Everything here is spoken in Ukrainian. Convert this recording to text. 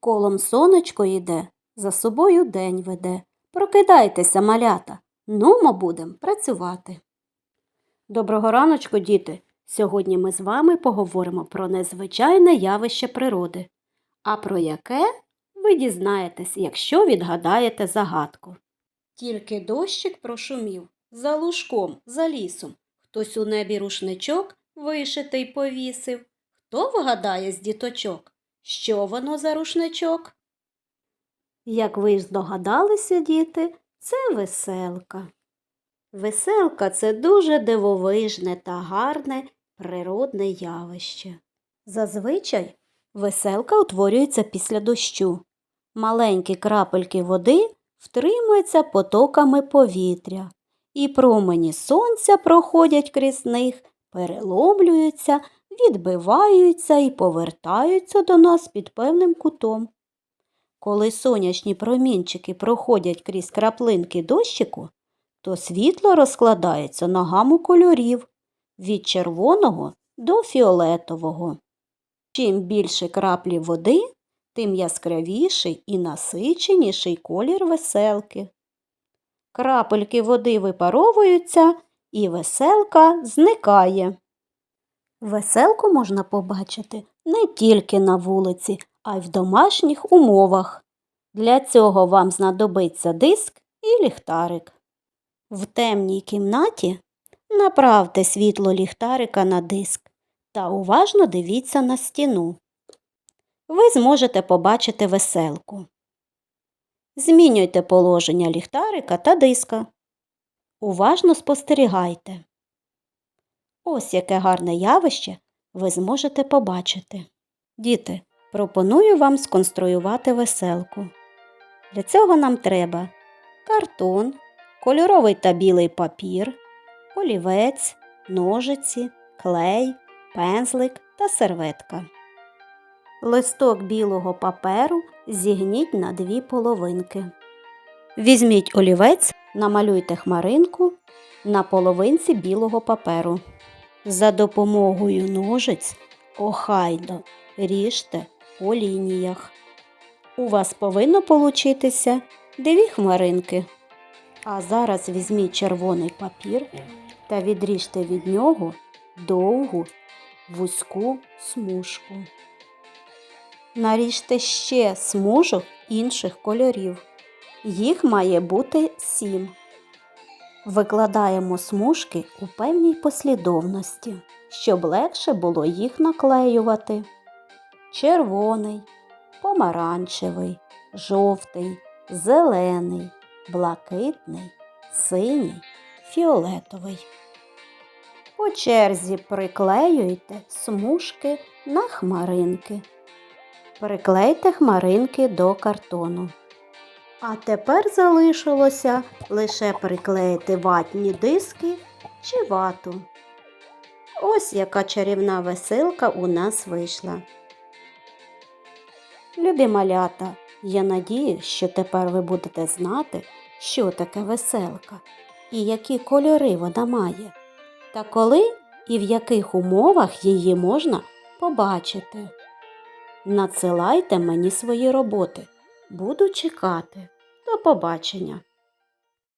Колом сонечко йде, за собою день веде. Прокидайтеся, малята, нумо будем працювати. Доброго раночку, діти! Сьогодні ми з вами поговоримо про незвичайне явище природи. А про яке ви дізнаєтесь, якщо відгадаєте загадку. Тільки дощик прошумів, за лужком, за лісом. Хтось у небі рушничок вишитий повісив. Хто вгадає з діточок? Що воно за рушничок? Як ви ж здогадалися, діти, це веселка. Веселка це дуже дивовижне та гарне природне явище. Зазвичай веселка утворюється після дощу. Маленькі крапельки води втримуються потоками повітря, і промені сонця проходять крізь них, переломлюються, відбиваються і повертаються до нас під певним кутом. Коли сонячні промінчики проходять крізь краплинки дощику, то світло розкладається на гаму кольорів від червоного до фіолетового. Чим більше краплі води, тим яскравіший і насиченіший колір веселки. Крапельки води випаровуються, і веселка зникає. Веселку можна побачити не тільки на вулиці, а й в домашніх умовах. Для цього вам знадобиться диск і ліхтарик. В темній кімнаті направте світло ліхтарика на диск та уважно дивіться на стіну. Ви зможете побачити веселку. Змінюйте положення ліхтарика та диска. Уважно спостерігайте. Ось яке гарне явище ви зможете побачити. Діти, пропоную вам сконструювати веселку. Для цього нам треба картон, кольоровий та білий папір, олівець, ножиці, клей, пензлик та серветка. Листок білого паперу зігніть на дві половинки. Візьміть олівець, намалюйте хмаринку на половинці білого паперу. За допомогою ножиць охайно ріжте по лініях. У вас повинно получитися дві хмаринки. А зараз візьміть червоний папір та відріжте від нього довгу вузьку смужку. Наріжте ще смужок інших кольорів. Їх має бути сім. Викладаємо смужки у певній послідовності, щоб легше було їх наклеювати. Червоний, помаранчевий, жовтий, зелений, блакитний, синій, фіолетовий. По черзі приклеюйте смужки на хмаринки. Приклейте хмаринки до картону. А тепер залишилося лише приклеїти ватні диски чи вату. Ось яка чарівна веселка у нас вийшла. Любі малята, я надію, що тепер ви будете знати, що таке веселка і які кольори вона має, та коли і в яких умовах її можна побачити. Надсилайте мені свої роботи. Буду чекати. До побачення!